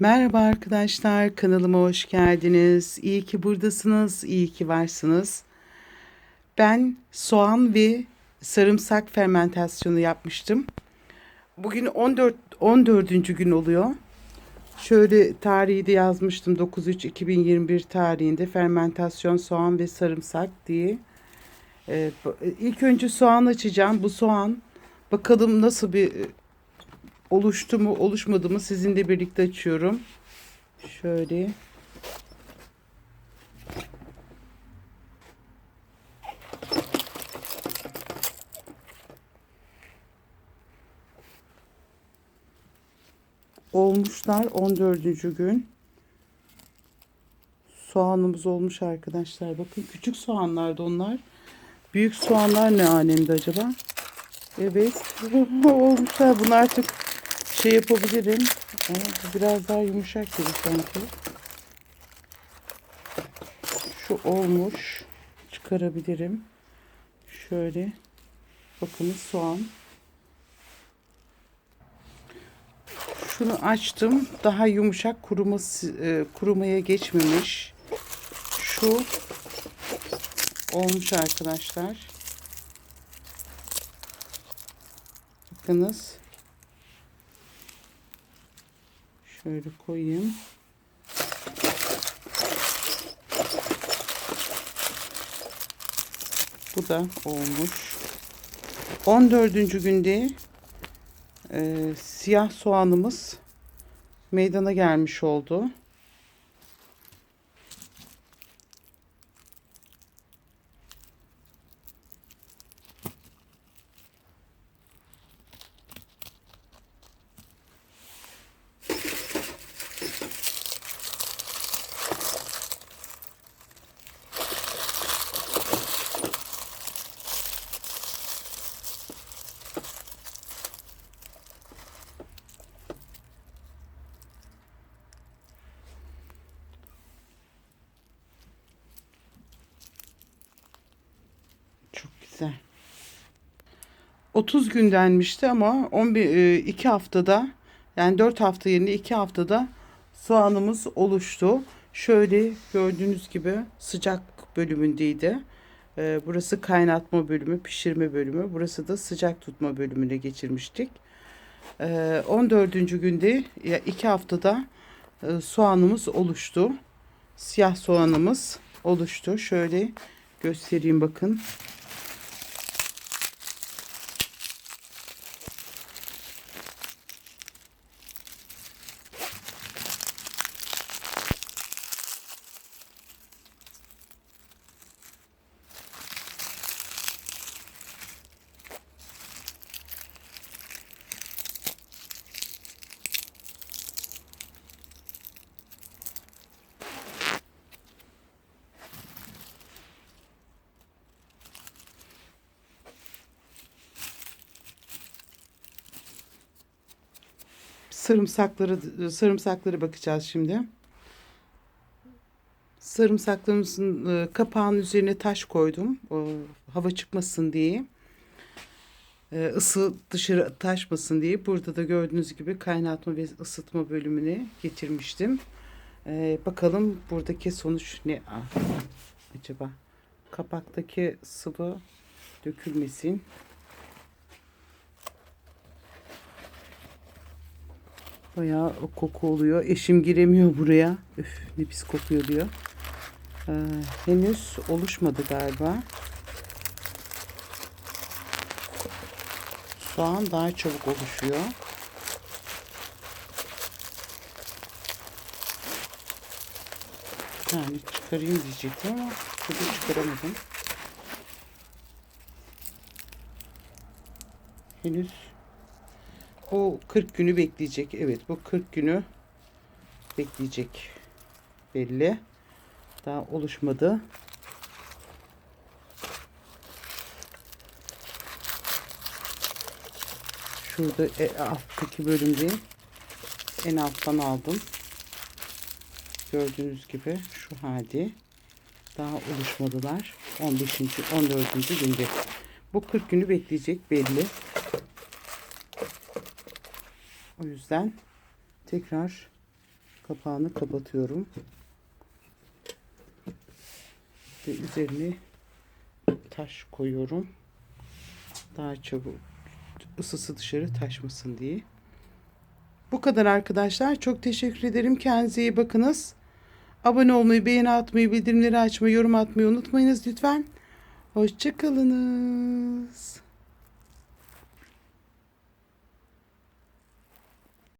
Merhaba arkadaşlar, kanalıma hoş geldiniz. İyi ki buradasınız, iyi ki varsınız. Ben soğan ve sarımsak fermentasyonu yapmıştım. Bugün 14 14. gün oluyor. Şöyle tarihi de yazmıştım 9-3-2021 tarihinde fermentasyon soğan ve sarımsak diye. Ee, ilk önce soğan açacağım. Bu soğan bakalım nasıl bir oluştu mu oluşmadı mı sizinle birlikte açıyorum. Şöyle. Olmuşlar 14. gün. Soğanımız olmuş arkadaşlar. Bakın küçük soğanlardı onlar. Büyük soğanlar ne alemde acaba? Evet. Olmuşlar. Bunu artık şey yapabilirim. Biraz daha yumuşak gibi sanki. Şu olmuş. Çıkarabilirim. Şöyle. Bakınız soğan. Şunu açtım. Daha yumuşak kuruması, e, kurumaya geçmemiş. Şu olmuş arkadaşlar. Bakınız. Şöyle koyayım. Bu da olmuş. 14. günde e, siyah soğanımız meydana gelmiş oldu. Güzel. 30 gün denmişti ama 11 e, 2 haftada yani 4 hafta yerine 2 haftada soğanımız oluştu. Şöyle gördüğünüz gibi sıcak bölümündeydi. E, Burası kaynatma bölümü, pişirme bölümü. Burası da sıcak tutma bölümüne geçirmiştik. E, 14. günde ya 2 haftada e, soğanımız oluştu. Siyah soğanımız oluştu. Şöyle göstereyim bakın. Sarımsakları sarımsakları bakacağız şimdi. Sarımsaklarımızın e, kapağının üzerine taş koydum. O, hava çıkmasın diye. E, ısı dışarı taşmasın diye. Burada da gördüğünüz gibi kaynatma ve ısıtma bölümüne getirmiştim. E, bakalım buradaki sonuç ne Ah, acaba? Kapaktaki sıvı dökülmesin. Bayağı koku oluyor. Eşim giremiyor buraya. Üf ne pis kokuyor diyor. Ee, henüz oluşmadı galiba. Soğan daha çabuk oluşuyor. Yani çıkarayım diyecektim ama burada çıkaramadım. Henüz bu 40 günü bekleyecek. Evet bu 40 günü bekleyecek. Belli. Daha oluşmadı. Şurada e, alttaki bölümde en alttan aldım. Gördüğünüz gibi şu halde daha oluşmadılar. 15. 14. günde. Bu 40 günü bekleyecek belli. O yüzden tekrar kapağını kapatıyorum. Ve üzerine taş koyuyorum. Daha çabuk ısısı dışarı taşmasın diye. Bu kadar arkadaşlar. Çok teşekkür ederim. Kendinize iyi bakınız. Abone olmayı, beğeni atmayı, bildirimleri açmayı, yorum atmayı unutmayınız lütfen. Hoşçakalınız.